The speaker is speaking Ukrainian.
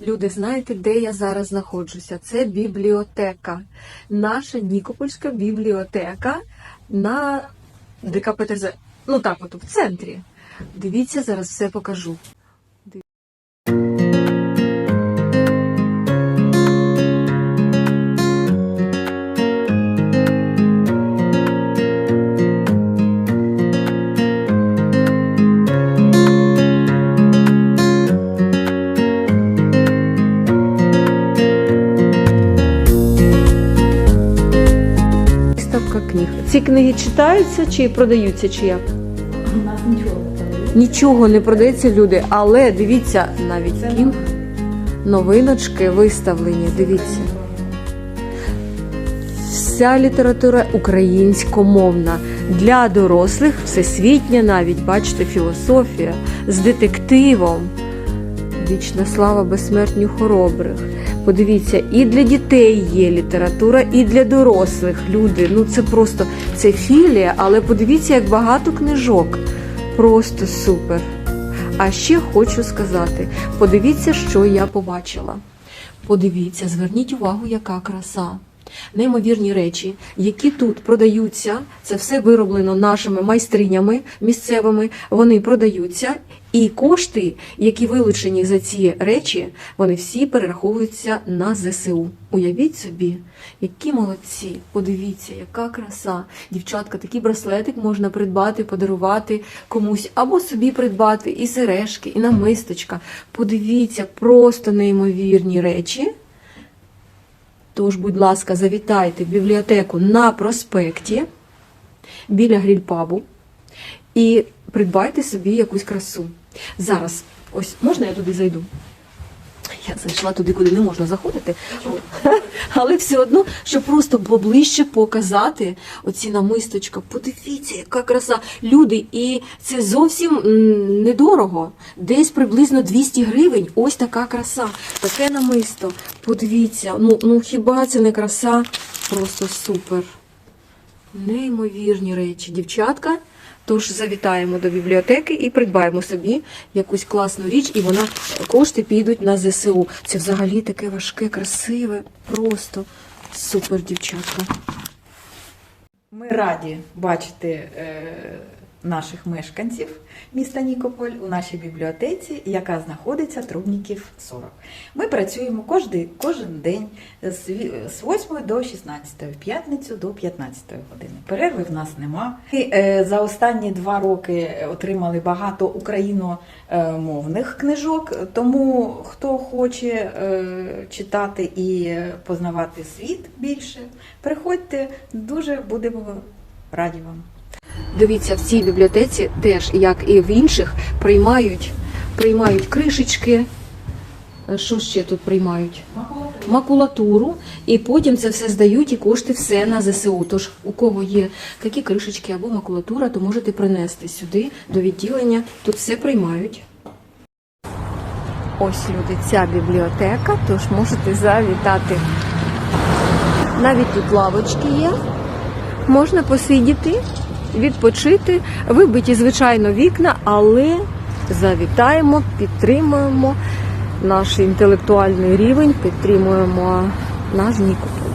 Люди, знаєте, де я зараз знаходжуся? Це бібліотека. Наша Нікопольська бібліотека на ДКПТЗ. Ну так, от в центрі. Дивіться, зараз все покажу. Книг. Ці книги читаються чи продаються, чи як? У нас нічого не продають. Нічого не продається, люди, але дивіться, навіть Це кін... новиночки виставлені. Дивіться. Вся література українськомовна. Для дорослих всесвітня навіть, бачите, філософія з детективом. Вічна слава безсмертню хоробрих. Подивіться, і для дітей є література, і для дорослих люди. Ну це просто це філія, але подивіться, як багато книжок. Просто супер. А ще хочу сказати: подивіться, що я побачила. Подивіться, зверніть увагу, яка краса. Неймовірні речі, які тут продаються, це все вироблено нашими майстринями місцевими. Вони продаються, і кошти, які вилучені за ці речі, вони всі перераховуються на ЗСУ. Уявіть собі, які молодці! Подивіться, яка краса. Дівчатка, такий браслетик можна придбати, подарувати комусь або собі придбати, і сережки, і намисточка. Подивіться, просто неймовірні речі. Тож, будь ласка, завітайте в бібліотеку на проспекті біля грільпабу і придбайте собі якусь красу. Зараз, ось можна я туди зайду? Я зайшла туди, куди не можна заходити, але все одно, щоб просто поближче показати оці намисточка. Подивіться, яка краса. Люди, і це зовсім недорого. Десь приблизно 200 гривень. Ось така краса. Таке намисто. Подивіться, ну, ну хіба це не краса? Просто супер. Неймовірні речі, дівчатка. Тож завітаємо до бібліотеки і придбаємо собі якусь класну річ, і вона кошти підуть на ЗСУ. Це взагалі таке важке, красиве, просто супер, дівчатка. Ми раді бачити е, наших мешканців міста Нікополь у нашій бібліотеці, яка знаходиться Трубніків 40. Ми працюємо кожен, кожен день з, ві- 8 до 16, в п'ятницю до 15 години. Перерви в нас нема. Ми е, за останні два роки отримали багато україномовних книжок, тому хто хоче е, читати і познавати світ більше, приходьте, дуже будемо раді вам. Дивіться, в цій бібліотеці теж, як і в інших, приймають, приймають кришечки. Е, Що ще тут приймають? Макулатуру, і потім це все здають і кошти все на ЗСУ. Тож у кого є такі кришечки або макулатура, то можете принести сюди до відділення. Тут все приймають. Ось люди, ця бібліотека, тож можете завітати. Навіть тут лавочки є. Можна посидіти, відпочити, вибиті, звичайно, вікна, але завітаємо, підтримуємо наш інтелектуальний рівень, підтримуємо наш Нікополь.